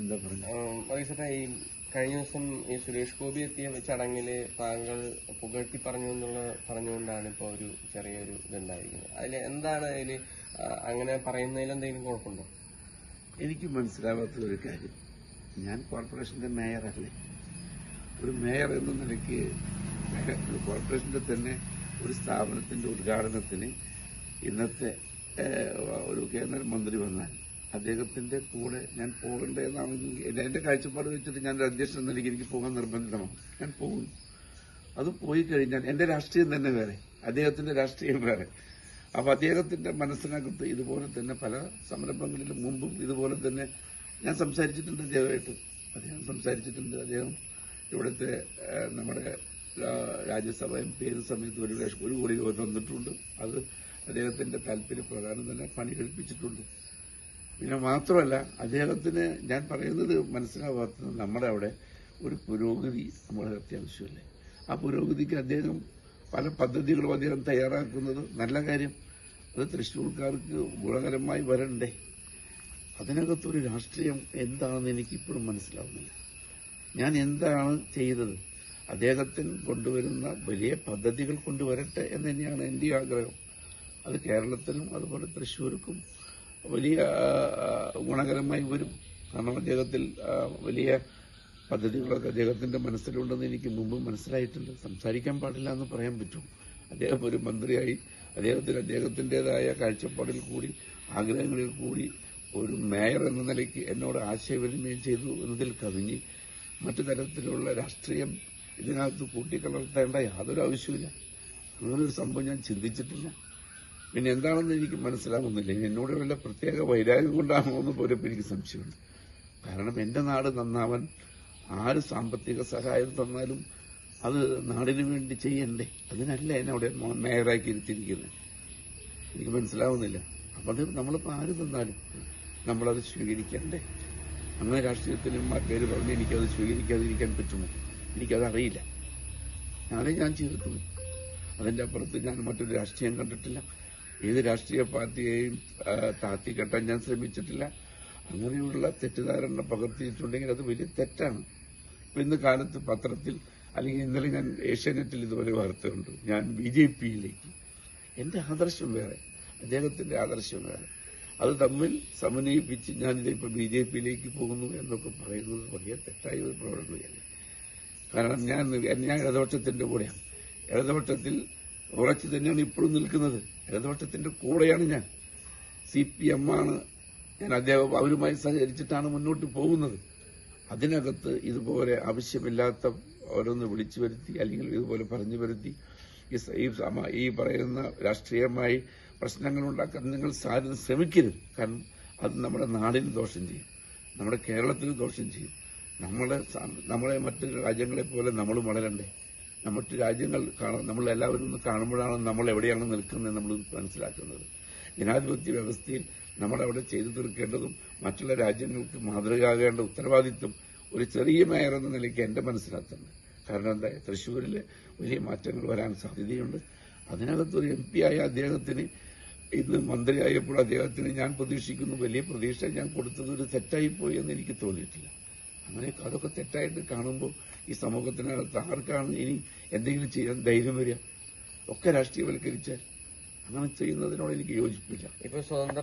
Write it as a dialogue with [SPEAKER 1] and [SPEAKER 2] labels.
[SPEAKER 1] എന്താ പറഞ്ഞ
[SPEAKER 2] വൈസട്ടെ ഈ കഴിഞ്ഞ ദിവസം ഈ സുരേഷ് ഗോപി എത്തിയ ചടങ്ങിൽ താങ്കൾ പുകഴ്ത്തി പറഞ്ഞു എന്നുള്ള പറഞ്ഞുകൊണ്ടാണ് ഇപ്പൊ ഒരു ചെറിയൊരു ഇതുണ്ടായിരിക്കുന്നത്. അതിൽ എന്താണ് അതിൽ അങ്ങനെ പറയുന്നതിൽ എന്തെങ്കിലും കുഴപ്പമുണ്ടോ?
[SPEAKER 1] എനിക്ക് മനസ്സിലാവാത്ത ഒരു കാര്യം. ഞാൻ കോർപ്പറേഷന്റെ മേയറല്ലേ. ഒരു മേയർ എന്ന നിലയ്ക്ക് കോർപ്പറേഷന്റെ തന്നെ ഒരു സ്ഥാപനത്തിന്റെ ഉദ്ഘാടനത്തിന് ഇന്നത്തെ ഒരു കേന്ദ്രമന്ത്രി വന്നാൽ അദ്ദേഹത്തിന്റെ കൂടെ ഞാൻ പോകേണ്ടതെന്നാണെങ്കിൽ എന്റെ കാഴ്ചപ്പാട് വെച്ചിട്ട് ഞാൻ ഒരു അധ്യക്ഷൻ എന്ന എനിക്ക് പോകാൻ നിർബന്ധിതമാണ്. ഞാൻ പോകും. അത് പോയി കഴിഞ്ഞാൽ എന്റെ രാഷ്ട്രീയം തന്നെ വേറെ. അദ്ദേഹത്തിന്റെ രാഷ്ട്രീയം വേറെ. അപ്പൊ അദ്ദേഹത്തിന്റെ മനസ്സിനകത്ത് ഇതുപോലെ തന്നെ പല സംരംഭങ്ങളിലും മുമ്പും ഇതുപോലെ തന്നെ ഞാൻ സംസാരിച്ചിട്ടുണ്ട് അദ്ദേഹമായിട്ട്. അദ്ദേഹം സംസാരിച്ചിട്ടുണ്ട്. അദ്ദേഹം ഇവിടുത്തെ നമ്മുടെ രാജ്യസഭ എം പി സമയത്ത് ഒരു ലക്ഷം ഒരു കോടി രൂപ തന്നിട്ടുണ്ട്. അത് അദ്ദേഹത്തിന്റെ താല്പര്യപ്രകാരം തന്നെ പണി കഴിപ്പിച്ചിട്ടുണ്ട്. പിന്നെ മാത്രമല്ല അദ്ദേഹത്തിന് ഞാൻ പറയുന്നത് മനസ്സിലാവാത്തത് നമ്മുടെ അവിടെ ഒരു പുരോഗതി നമ്മുടെ അത്യാവശ്യമല്ലേ? ആ പുരോഗതിക്ക് അദ്ദേഹം പല പദ്ധതികളും അദ്ദേഹം തയ്യാറാക്കുന്നത്. നല്ല കാര്യം അത് തൃശ്ശൂർക്കാർക്ക് ഗുണകരമായി വരണ്ടേ? അതിനകത്തൊരു രാഷ്ട്രീയം എന്താണെന്ന് എനിക്കിപ്പോഴും മനസ്സിലാവുന്നില്ല. ഞാൻ എന്താണ് ചെയ്തത്? അദ്ദേഹത്തിന് കൊണ്ടുവരുന്ന വലിയ പദ്ധതികൾ കൊണ്ടുവരട്ടെ എന്ന് തന്നെയാണ് എന്റെ ആഗ്രഹം. അത് കേരളത്തിനും അതുപോലെ തൃശ്ശൂർക്കും വലിയ ഗുണകരമായി വരും. കാരണം അദ്ദേഹത്തിൽ വലിയ പദ്ധതികളൊക്കെ അദ്ദേഹത്തിന്റെ മനസ്സിലുണ്ടെന്ന് എനിക്ക് മുമ്പ് മനസ്സിലായിട്ടുണ്ട്. സംസാരിക്കാൻ പാടില്ല എന്ന് പറയാൻ പറ്റും. അദ്ദേഹം ഒരു മന്ത്രിയായി അദ്ദേഹത്തിന് അദ്ദേഹത്തിന്റെതായ കാഴ്ചപ്പാടിൽ കൂടി ആഗ്രഹങ്ങളിൽ കൂടി ഒരു മേയർ എന്ന നിലയ്ക്ക് എന്നോട് ആശയവിനിമയം ചെയ്തു എന്നതിൽ കവിഞ്ഞ് മറ്റു തരത്തിലുള്ള രാഷ്ട്രീയം ഇതിനകത്ത് കൂട്ടിക്കലർത്തേണ്ട യാതൊരു ആവശ്യമില്ല അങ്ങനൊരു സംഭവം ഞാൻ ചിന്തിച്ചിട്ടില്ല. പിന്നെ എന്താണെന്ന് എനിക്ക് മനസ്സിലാകുന്നില്ല എന്നോട് വല്ല പ്രത്യേക വൈരാഗ്യം കൊണ്ടാണോ എന്ന് പോലും എനിക്ക് സംശയമുണ്ട്. കാരണം എന്റെ നാട് നന്നാവാൻ ആര് സാമ്പത്തിക സഹായം തന്നാലും അത് നാടിനു വേണ്ടി ചെയ്യണ്ടേ? അതിനല്ല എന്നെ അവിടെ മേയറാക്കി ഇരുത്തിയിരിക്കുന്നത്. എനിക്ക് മനസ്സിലാവുന്നില്ല. അപ്പൊ അത് നമ്മളിപ്പോ ആര് തന്നാലും നമ്മളത് സ്വീകരിക്കണ്ടേ? അങ്ങനെ രാഷ്ട്രീയത്തിന് പേര് പറഞ്ഞ് എനിക്കത് സ്വീകരിക്കാതിരിക്കാൻ പറ്റുമോ? എനിക്കതറിയില്ല ഞാനേ ഞാൻ ചെയ്തിട്ടുള്ളൂ അതിന്റെ അപ്പുറത്ത് ഞാൻ മറ്റൊരു രാഷ്ട്രീയം കണ്ടിട്ടില്ല. ഏത് രാഷ്ട്രീയ പാർട്ടിയെയും താത്തിക്കെട്ടാൻ താത്തി കെട്ടാൻ ഞാൻ ശ്രമിച്ചിട്ടില്ല. അങ്ങനെയുള്ള തെറ്റിദ്ധാരണ പകർത്തിയിട്ടുണ്ടെങ്കിൽ അത് വലിയ തെറ്റാണ്. ഇന്ന് കാലത്ത് പത്രത്തിൽ അല്ലെങ്കിൽ ഇന്നലെ ഞാൻ ഏഷ്യാനെറ്റിൽ ഇതുപോലെ വാർത്തയുണ്ട്. ഞാൻ ബി ജെ പിയിലേക്ക്. എന്റെ ആദർശം വേറെ. അദ്ദേഹത്തിന്റെ ആദർശം വേറെ. അത് തമ്മിൽ സമന്വയിപ്പിച്ച് ഞാനിതിപ്പോ ബി ജെ പിയിലേക്ക് പോകുന്നു എന്നൊക്കെ പറയുന്നത് വലിയ തെറ്റായ ഒരു പ്രവണതയല്ലേ. കാരണം ഞാൻ ഞാൻ ഇടതുപക്ഷത്തിന്റെ കൂടെയാണ്. ഇടതുപക്ഷത്തിൽ ഉറച്ചു തന്നെയാണ് ഇപ്പോഴും നിൽക്കുന്നത്. ഇടതുപക്ഷത്തിന്റെ കൂടെയാണ് ഞാൻ. സി പി എം ആണ് ഞാൻ അദ്ദേഹം അവരുമായി സഹകരിച്ചിട്ടാണ് മുന്നോട്ട് പോകുന്നത്. അതിനകത്ത് ഇതുപോലെ ആവശ്യമില്ലാത്ത ഓരോന്ന് വിളിച്ചു വരുത്തി അല്ലെങ്കിൽ ഇതുപോലെ പറഞ്ഞു വരുത്തി ഈ പറയുന്ന രാഷ്ട്രീയമായി പ്രശ്നങ്ങൾ ഉണ്ടാക്കാൻ നിങ്ങൾ സാധ്യത ശ്രമിക്കരുത്. കാരണം അത് നമ്മുടെ നാടിന് ദോഷം ചെയ്യും. നമ്മുടെ കേരളത്തിന് ദോഷം ചെയ്യും. നമ്മളെ നമ്മളെ മറ്റു രാജ്യങ്ങളെ പോലെ നമ്മളും വളരണ്ടേ? മറ്റ് രാജ്യങ്ങൾ നമ്മൾ എല്ലാവരും ഒന്ന് കാണുമ്പോഴാണ് നമ്മൾ എവിടെയാണ് നിൽക്കുന്നത് നമ്മൾ മനസ്സിലാക്കുന്നത്. ജനാധിപത്യ വ്യവസ്ഥയിൽ നമ്മളവിടെ ചെയ്തു തീർക്കേണ്ടതും മറ്റുള്ള രാജ്യങ്ങൾക്ക് മാതൃകയാകേണ്ട ഉത്തരവാദിത്വം ഒരു ചെറിയ മേയർ എന്ന നിലയ്ക്ക് എന്റെ മനസ്സിലാക്കുന്നത്. കാരണം എന്താ തൃശ്ശൂരിൽ വലിയ മാറ്റങ്ങൾ വരാൻ സാധ്യതയുണ്ട്. അതിനകത്ത് ഒരു എം പി ആയ അദ്ദേഹത്തിന് ഇന്ന് മന്ത്രിയായപ്പോൾ അദ്ദേഹത്തിന് ഞാൻ പ്രതീക്ഷിക്കുന്നു വലിയ പ്രതീക്ഷ ഞാൻ കൊടുത്തത് ഒരു തെറ്റായിപ്പോയി എന്ന് എനിക്ക് തോന്നിയിട്ടില്ല. അങ്ങനെ അതൊക്കെ തെറ്റായിട്ട് കാണുമ്പോൾ ഈ സമൂഹത്തിനകത്ത് ആർക്കാണ് ഇനി എന്തെങ്കിലും ചെയ്യാൻ ധൈര്യം വരിക? ഒക്കെ രാഷ്ട്രീയവൽക്കരിച്ചാൽ അങ്ങനെ ചെയ്യുന്നതിനോട് എനിക്ക് യോജിപ്പില്ല.
[SPEAKER 2] ഇപ്പൊ സ്വതന്ത്ര